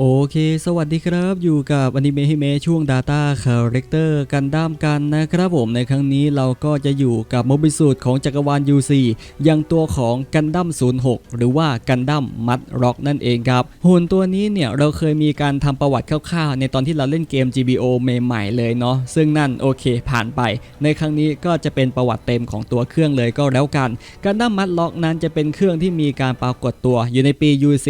โอเค สวัสดีครับ อยู่กับอนิเมะฮิเมะช่วง Data Character กันด้ามกันนะครับผมในครั้งนี้เราก็จะอยู่กับโมบิสูตรของจักรวาล UC อย่างตัวของกันดั้ม06 หรือว่ากันดั้มมัดร็อกนั่นเองครับ หุ่นตัวนี้เนี่ยเราเคยมีการทำประวัติคร่าวๆ ในตอนที่เราเล่นเกม GBO ใหม่ๆเลยเนาะซึ่งนั่นโอเคผ่านไป ในครั้งนี้ก็จะเป็นประวัติเต็มของตัวเครื่องเลยก็แล้วกันกันดั้มมัดล็อกนั้นจะเป็นเครื่องที่มีการปรากฏตัวอยู่ในปี UC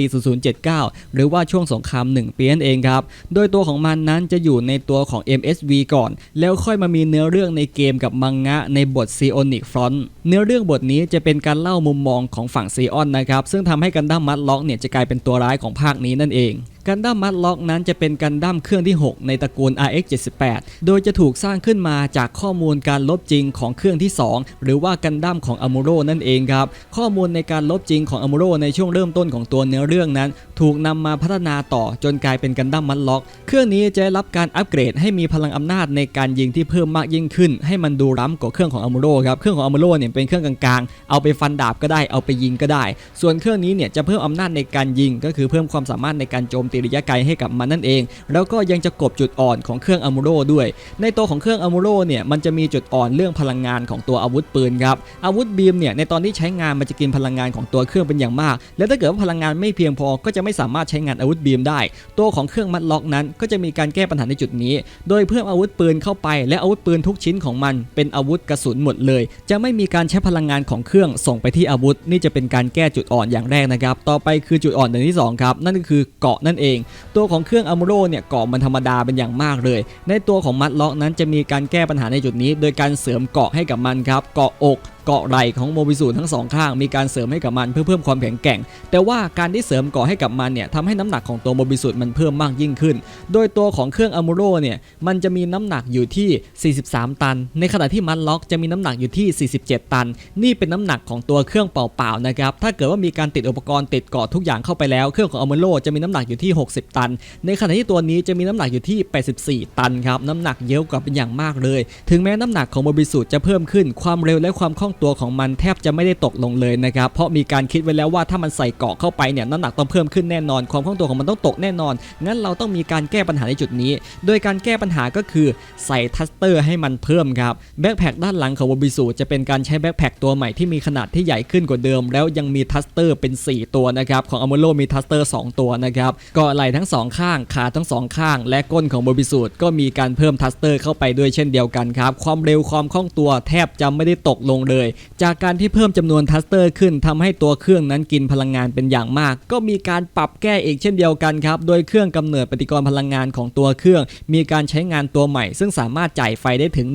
0079 หรือว่าช่วงสงคราม1 ปีนั่นเองครับ โดยตัวของมันนั้นจะอยู่ในตัวของ MSV ก่อน แล้วค่อยมามีเนื้อเรื่องในเกมกับมังงะในบท s ี o n i c Front เนื้อเรื่องบทนี้จะเป็นการเล่ามุมมองของฝั่งซีออนนะครับซึ่งทำให้กันดั้มมัดล็อกเนี่ยจะกลายเป็นตัวร้ายของภาคนี้นั่นเอง กันดั้มมัดล็อกนั้นจะเป็นกันดั้มเครื่องที่ 6 ในตระกูล RX 78โดยจะถูกสร้างขึ้นมาจากข้อมูลการลบจริงของเครื่องที่ 2 หรือว่ากันดั้มของอ m มูโรนั่นเองครับ ข้อมูลในการลบจริงของอ m มูโรในช่วงเริ่มต้นของตัวเนื้อเรื่องนั้น ถูกนำมาพัฒนาต่อจนกลายเป็นกันดั้มมัดล็อก เครื่องนี้จะได้รับการอัปเกรดให้มีพลังอำนาจในการยิงที่เพิ่มมากยิ่งขึ้น ให้มันดูล้ำกว่าเครื่องของอ m มูโรครับเครื่องของอ m มูโรเนี่ยเป็นเครื่องกลางๆ เอาไปฟันดาบก็ได้เอาไปยิงก็ได้ ส่วนเครื่องนี้เนี่ยจะเพิ่มอำนาจในการยิงก็คือเพิ่มความสามารถในการโจมตีระยะไกลให้กับมันนั่นเอง แล้วก็ยังจะกบจุดอ่อนของเครื่องอ m มูโรด้วย ในตัวของเครื่องอ m มูโรเนี่ยมันจะมีจุดอ่อนเรื่องพลังงานของตัวอาวุธปืนครับอาวุธบีมเนี่ยในตอนที่ใช้งานมันจะกินพลังงานของตัวเครื่องเป็นอย่างมาก และถ้าเกิดว่าพลังงานไม่เพียงพอก็จะไม่สามารถใช้งานอาวุธบีมได้ ตัวของเครื่องมัดล็อกนั้น ก็จะมีการแก้ปัญหาในจุดนี้ โดยเพิ่มอาวุธปืนเข้าไป และอาวุธปืนทุกชิ้นของมัน เป็นอาวุธกระสุนหมดเลย จะไม่มีการใช้พลังงานของเครื่องส่งไปที่อาวุธ นี่จะเป็นการแก้จุดอ่อนอย่างแรกนะครับต่อไปคือจุดอ่อนอย่างที่สองครับนั่นก็คือเกาะนั่นเองตัวของเครื่องอัมโรเนี่ยเกาะมันธรรมดาเป็นอย่างมากเลย ในตัวของมัดล็อกนั้นจะมีการแก้ปัญหาในจุดนี้ โดยการเสริมเกาะให้กับมันครับเกาะอก เกาะไหล่ของโมบิสูทั้งสองข้างมีการเสริมให้กับมันเพื่อเพิ่มความแข็งแกร่ง แต่ว่าการที่เสริมเกาะให้กับมันเนี่ยทำให้น้ำหนักของตัวโมบิสูมันเพิ่มมากยิ่งขึ้น โดยตัวของเครื่องอ m มูโรเนี่ยมันจะมีน้ำหนักอยู่ที่ 43 ตัน ในขณะที่มันล็อกจะมีน้ำหนักอยู่ที่ 47 ตัน นี่เป็นน้ำหนักของตัวเครื่องเปล่าๆนะครับถ้าเกิดว่ามีการติดอุปกรณ์ติดเกาะทุกอย่างเข้าไปแล้ว เครื่องของอ m มูโรจะมีน้ำหนักอยู่ที่ 60 ตัน ในขณะที่ตัวนี้จะมีน้ำหนักอยู่ที่ 84 ตันครับน้ำหนักเยอะกว่าเป็นอย่างมากเลย ถึงแม้น้ำหนักของโมบิสูจะเพิ่มขึ้นความเร็วและความคล่องตัวของมันแทบจะไม่ได้ตกลงเลยนะครับเพราะมีการคิดไว้แล้วว่าถ้ามันใส่เกาะเข้าไปเนี่ยน้ำหนักต้องเพิ่มขึ้นแน่นอนความคล่องตัวของมันต้องตกแน่นอน งั้นเราต้องมีการแก้ปัญหาในจุดนี้ โดยการแก้ปัญหาก็คือใส่ทัสเตอร์ให้มันเพิ่มครับแบ็คแพคด้านหลังของโมบิสูจะเป็นการใช้แบ็คแพคตัวใหม่ที่มีขนาดที่ใหญ่ขึ้นกว่าเดิม แล้วยังมีทัสเตอร์เป็น 4 ตัวนะครับของอ m มโ o มีทัสเตอร์ 2 ตัวนะครับกาะไหล่ทั้งสองข้างขาทั้งสองข้าง และก้นของโมบิสูก็มีการเพิ่มทัสเตอร์เข้าไปด้วยเช่นเดียวกันครับความเร็วความคล่องตัวแทบจะไม่ได้ตกลงเลยจากการที่เพิ่มจำนวนทัสเตอร์ขึ้นทำให้ตัวเครื่องนั้นกินพลังงานเป็นอย่างมาก ก็มีการปรับแก้อีกเช่นเดียวกันครับ โดยเครื่องกำเนิดปฏิกรณ์พลังงานของตัวเครื่อง มีการใช้งานตัวใหม่ ซึ่งสามารถจ่ายไฟได้ถึง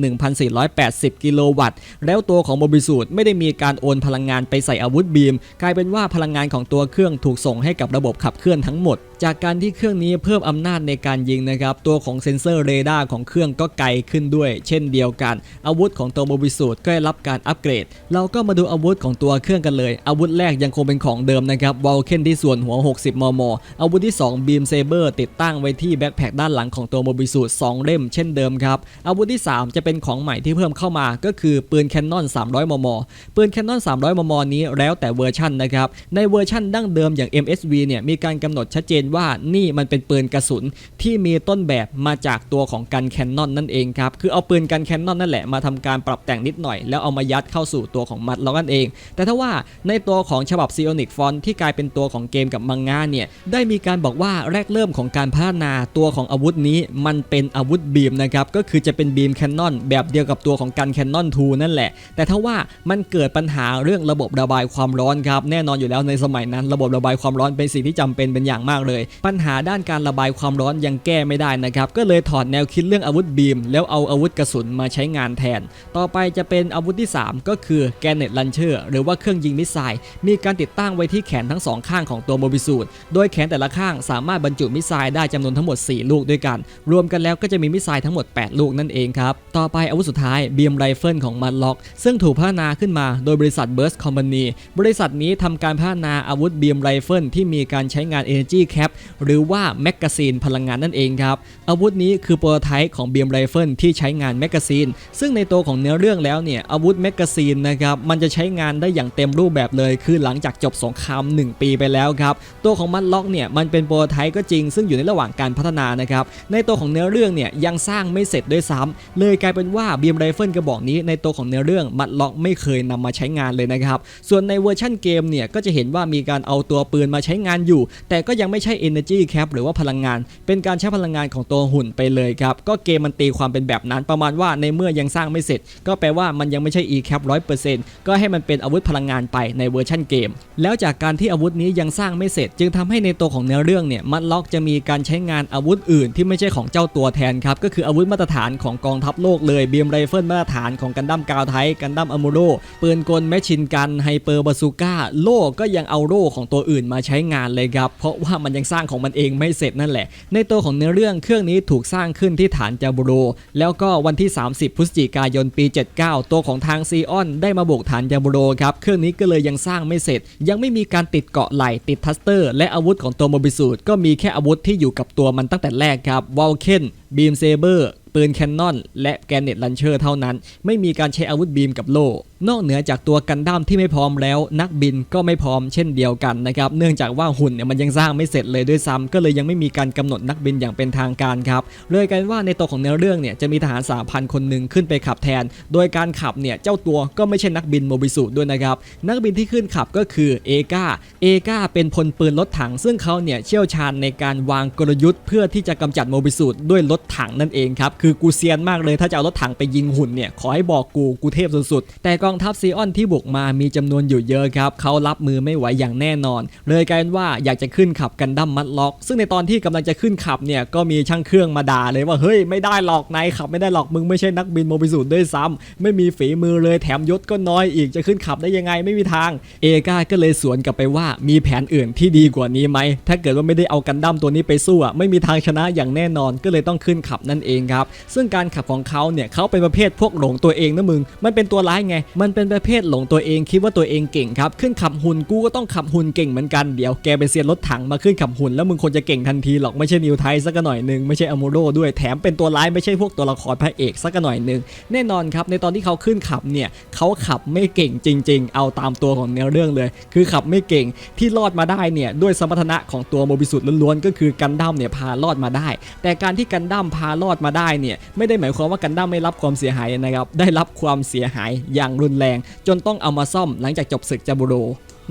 1,480 กิโลวัตต์ แล้วตัวของโมบิสูดไม่ได้มีการโอนพลังงานไปใส่อาวุธบีม กลายเป็นว่าพลังงานของตัวเครื่องถูกส่งให้กับระบบขับเคลื่อนทั้งหมดจากการที่เครื่องนี้เพิ่มอำนาจในการยิงนะครับตัวของเซ็นเซอร์เรดาร์ของเครื่องก็ไกลขึ้นด้วย เช่นเดียวกัน อาวุธของตัวโมบิสูดก็ได้รับการอัปเกรด เราก็มาดูอาวุธของตัวเครื่องกันเลย อาวุธแรกยังคงเป็นของเดิมนะครับวอลเคนที่ส่วนหัว 60 มม อาวุธที่ 2 บีมเซเบอร์ติดตั้งไว้ที่แบ็คแพคด้านหลังของตัวโมบิสูด2เล่มเช่นเดิมครับอาวุธที่ 3 จะเป็นของใหม่ที่เพิ่มเข้ามาก็คือปืนแคนนอน 300 มม ปืนแคนนอน 300 มม นี้แล้วแต่เวอร์ชันนะครับในเวอร์ชันดั้งเดิมอย่าง MSV เนี่ยมีการกำหนดชัดเจนว่านี่มันเป็นปืนกระสุนที่มีต้นแบบมาจากตัวของกันแคนนอนนั่นเองครับ คือเอาปืนกันแคนนอนนั่นแหละมาทำการปรับแต่งนิดหน่อย แล้วเอามายัดเข้าสู่ตัวของมัดล็อกนั่นเอง แต่ถ้าว่าในตัวของฉบับ c ี o n i c Font ที่กลายเป็นตัวของเกมกับมังงะเนี่ยได้มีการบอกว่าแรกเริ่มของการพัฒนาตัวของอาวุธนี้ มันเป็นอาวุธบีมนะครับก็คือจะเป็นบีมแคนนอนแบบเดียวกับตัวของกันแคนนอน2นั่นแหละ แต่ถ้าว่ามันเกิดปัญหาเรื่องระบบระบายความร้อนครับแน่นอนอยู่แล้วในสมัยนั้น ระบบระบายความร้อนเป็นสิ่งที่จำเป็นเป็นอย่างมากเลยปัญหาด้านการระบายความร้อนยังแก้ไม่ได้นะครับ ก็เลยถอดแนวคิดเรื่องอาวุธบีม แล้วเอาอาวุธกระสุนมาใช้งานแทน ต่อไปจะเป็นอาวุธที่ 3 ก็คือแกนเน็ตลันเชอร์หรือว่าเครื่องยิงมิสไซล์มีการติดตั้งไว้ที่แขนทั้งสองข้างของตัวโมบิสูดโดยแขนแต่ละข้างสามารถบรรจุมิสไซล์ได้จำนวนทั้งหมด 4 ลูกด้วยกัน รวมกันแล้วก็จะมีมิสไซล์ทั้งหมด 8 ลูกนั่นเองครับต่อไปอาวุธสุดท้ายบีมไรเฟิลของมันล็อก ซึ่งถูกพัฒนาขึ้นมาโดยบริษัท Burst Company บริษัทนี้ทำการพัฒนาอาวุธบีมไรเฟิลที่มีการใช้งาน Energy Cap หรือว่าแมกกาซีนพลังงานนั่นเองครับ อาวุธนี้คือโปรโตไทป์ของเบียมไรเฟิลที่ใช้งานแมกกาซีน ซึ่งในตัวของเนื้อเรื่องแล้วเนี่ย อาวุธแมกกาซีนนะครับ มันจะใช้งานได้อย่างเต็มรูปแบบเลย คือหลังจากจบสงคราม 1 ปีไปแล้วครับ ตัวของมัดล็อกเนี่ย มันเป็นโปรโตไทป์ก็จริง ซึ่งอยู่ในระหว่างการพัฒนานะครับ ในตัวของเนื้อเรื่องเนี่ยยังสร้างไม่เสร็จด้วยซ้ำเลยกลายเป็นว่าเบียมไรเฟิลกระบอกนี้ในตัวของเนื้อเรื่องมัดล็อกไม่เคยนำมาใช้งานเลยนะครับ ส่วนในเวอร์ชั่นเกมเนี่ยก็จะเห็นว่ามีการเอาตัวปืนมาใช้งานอยู่ แต่ก็ยังไม่ใช่ Energy Cap หรือว่าพลังงาน เป็นการใช้พลังงานของตัวหุ่นไปเลยครับ ก็เกมมันตีความเป็นแบบนั้นประมาณว่าในเมื่อยังสร้างไม่เสร็จ ก็แปลว่ามันยังไม่ใช่ E Cap 100%ก็ให้มันเป็นอาวุธพลังงานไปในเวอร์ชันเกม แล้วจากการที่อาวุธนี้ยังสร้างไม่เสร็จ จึงทำให้ในตัวของเนื้อเรื่องเนี่ยมัดล็อกจะมีการใช้งานอาวุธอื่น ที่ไม่ใช่ของเจ้าตัวแทนครับก็คืออาวุธมาตรฐานของกองทัพโลกเลยบีมไรเฟิลมาตรฐานของกันดั้มกาวไทกันดั้มอมูโรปืนกลแมชชินกันไฮเปอร์บาซูก้าโล่ก็ยังเอาโล่ของตัวอื่นมาใช้งานเลยครับเพราะว่ามันยังสร้างของมันเองไม่เสร็จนั่นแหละ ในตัวของเนื้อเรื่องเครื่องนี้ถูกสร้างขึ้นที่ฐานจาบูโร แล้วก็วันที่ 30 พฤศจิกายนปี 79 ตัวของทางซีออนได้มาบุกฐานจาบูโรครับเครื่องนี้ก็เลยยังสร้างไม่เสร็จ ยังไม่มีการติดเกาะไหล่ติดทัสเตอร์ และอาวุธของตัวโมบิสูดก็มีแค่อาวุธที่อยู่กับตัวมันตั้งแต่แรกครับวอลเคนบีมเซเบอร์ปืนแคนนอนและแกนเน็ตลันเชอร์เท่านั้น ไม่มีการใช้อาวุธบีมกับโล่ นอกเหนือจากตัวกันดั้มที่ไม่พร้อมแล้ว นักบินก็ไม่พร้อมเช่นเดียวกันนะครับ เนื่องจากว่าหุ่นเนี่ยมันยังสร้างไม่เสร็จเลยด้วยซ้ำก็เลยยังไม่มีการกำหนดนักบินอย่างเป็นทางการครับเลยกันว่าในตัวของเนื้อเรื่องเนี่ยจะมีทหารสามพันคนหนึ่งขึ้นไปขับแทน โดยการขับเนี่ยเจ้าตัวก็ไม่ใช่นักบินโมบิสุด้วยนะครับนักบินที่ขึ้นขับก็คือเอกาเอกาเป็นพลปืนรถถัง ซึ่งเขาเนี่ยเชี่ยวชาญในการวางกลยุทธ์ เพื่อที่จะกำจัดโมบิสุด้วยรถถังนั่นเองครับคือกูเซียนมากเลยถ้าจะเอารถถังไปยิงหุ่นเนี่ยขอให้บอกกูกูเทพสุดๆแต่กององทัพซีออนที่บุกมามีจำนวนอยู่เยอะครับเขารับมือไม่ไหวอย่างแน่นอน เลยกลายเป็นว่าอยากจะขึ้นขับกันดั้มมัดล็อก ซึ่งในตอนที่กำลังจะขึ้นขับเนี่ยก็มีช่างเครื่องมาด่าเลยว่าเฮ้ยไม่ได้หรอกนายขับไม่ได้หรอกมึงไม่ใช่นักบินโมบิสูดด้วยซ้ำไม่มีฝีมือเลยแถมยศก็น้อยอีกจะขึ้นขับได้ยังไงไม่มีทาง เอกาก็เลยสวนกลับไปว่ามีแผนอื่นที่ดีกว่านี้ไหมถ้าเกิดว่าไม่ได้เอากันดั้มตัวนี้ไปสู้อะไม่มีทางชนะอย่างแน่นอนก็เลยต้องขึ้นขับนั่นเองครับซึ่งการขับของเขาเนี่ยเขาเป็นประเภทพวกหลงตัวเองนะมึงมันเป็นตัวร้ายไงมันเป็นประเภทหลงตัวเองคิดว่าตัวเองเก่งครับขึ้นขับหุ่นกูก็ต้องขับหุ่นเก่งเหมือนกันเดี๋ยวแกเป็นเซียนรถถังมาขึ้นขับหุ่นแล้วมึงควรจะเก่งทันทีหรอกไม่ใช่นิวไทสักหน่อยหนึ่งไม่ใช่อโมโรด้วยแถมเป็นตัวร้ายไม่ใช่พวกตัวละครพระเอกสักหน่อยหนึ่งแน่นอนครับในตอนที่เขาขึ้นขับเนี่ยเขาขับไม่เก่งจริง ๆ เอาตามตัวของเนื้อเรื่องเลย คือขับไม่เก่งที่รอดมาได้เนี่ยด้วยสมรรถนะของตัวโมบิสุดล้วนๆก็คือกันดั้มเนี่ยพารอดมาได้ แต่การที่กันดั้มพารอดมาได้เนี่ยไม่ได้หมายความว่ากันดั้มไม่รับความเสียหายนะครับได้รับความเสียหายอย่างรนแรง จนต้องเอามาซ่อมหลังจากจบศึกจาบูโร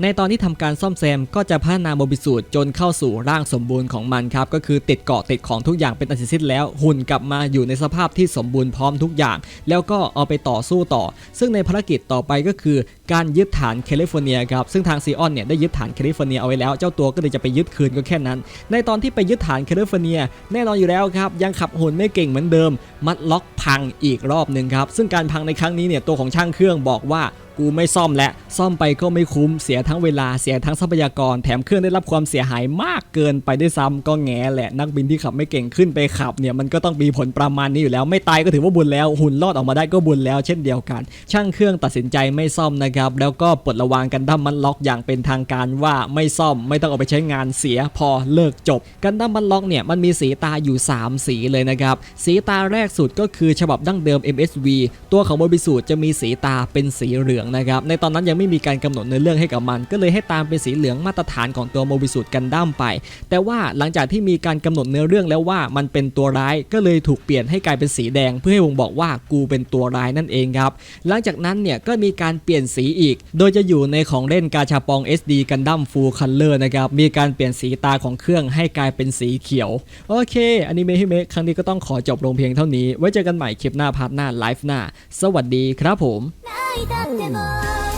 ในตอนที่ทำการซ่อมแซมก็จะพัฒนาโมบิสูดจนเข้าสู่ร่างสมบูรณ์ของมันครับก็คือติดเกาะติดของทุกอย่างเป็นอันเสร็จสิ้นแล้วหุ่นกลับมาอยู่ในสภาพที่สมบูรณ์พร้อมทุกอย่าง แล้วก็เอาไปต่อสู้ต่อ ซึ่งในภารกิจต่อไปก็คือการยึดฐานแคลิฟอร์เนียครับซึ่งทางซีออนเนี่ยได้ยึดฐานแคลิฟอร์เนียเอาไว้แล้วเจ้าตัวก็เลยจะไปยึดคืนก็แค่นั้น ในตอนที่ไปยึดฐานแคลิฟอร์เนียแน่นอนอยู่แล้วครับยังขับหุ่นไม่เก่งเหมือนเดิม มัดล็อกพังอีกรอบหนึ่งครับซึ่งการพังในครั้งนี้เนี่ยตัวของช่างเครื่องบอกว่า กูไม่ซ่อมและซ่อมไปก็ไม่คุ้มเสียทั้งเวลาเสียทั้งทรัพยากร แถมเครื่องได้รับความเสียหายมากเกินไปด้วยซ้ำก็แง่แหละนักบินที่ขับไม่เก่งขึ้นไปขับเนี่ยมันก็ต้องมีผลประมาณนี้อยู่แล้ว ไม่ตายก็ถือว่าบุญแล้วหุ่นรอดออกมาได้ก็บุญแล้ว เช่นเดียวกัน ช่างเครื่องตัดสินใจไม่ซ่อมนะครับแล้วก็ปลดระวางกันดั้มมันล็อกอย่างเป็นทางการว่าไม่ซ่อมไม่ต้องเอาไปใช้งานเสียพอเลิกจบ กันดั้มมันล็อกเนี่ยมันมีสีตาอยู่ 3 สีเลยนะครับสีตาแรกสุดก็คือฉบับดั้งเดิม MSV ตัวของโมบิสูจะมีสีตาเป็นสีเหลืองนะครับในตอนนั้นยังไม่มีการกำหนดในอเรื่องให้กับมัน ก็เลยให้ตามเป็นสีเหลืองมาตรฐานของตัวโมบิสูดกันดั้มไป แต่ว่าหลังจากที่มีการกำหนดเนื้อเรื่องแล้วว่ามันเป็นตัวร้ายก็เลยถูกเปลี่ยนให้กลายเป็นสีแดง เพื่อให้วงบอกว่ากูเป็นตัวร้ายนั่นเองครับหลังจากนั้นเนี่ยก็มีการเปลี่ยนสีอีก โดยจะอยู่ในของเล่นกาชาปอง SD กันดั้มฟูลคัลเลอร์นะครับมีการเปลี่ยนสีตาของเครื่องให้กลายเป็นสีเขียวโอเคอนิเมะฮิเมะครั้งนี้ก็ต้องขอจบลงเพียงเท่านี้ ไว้เจอกันใหม่คลิปหน้าพาร์ทหน้าไลฟ์หน้า สวัสดีครับผม いだっても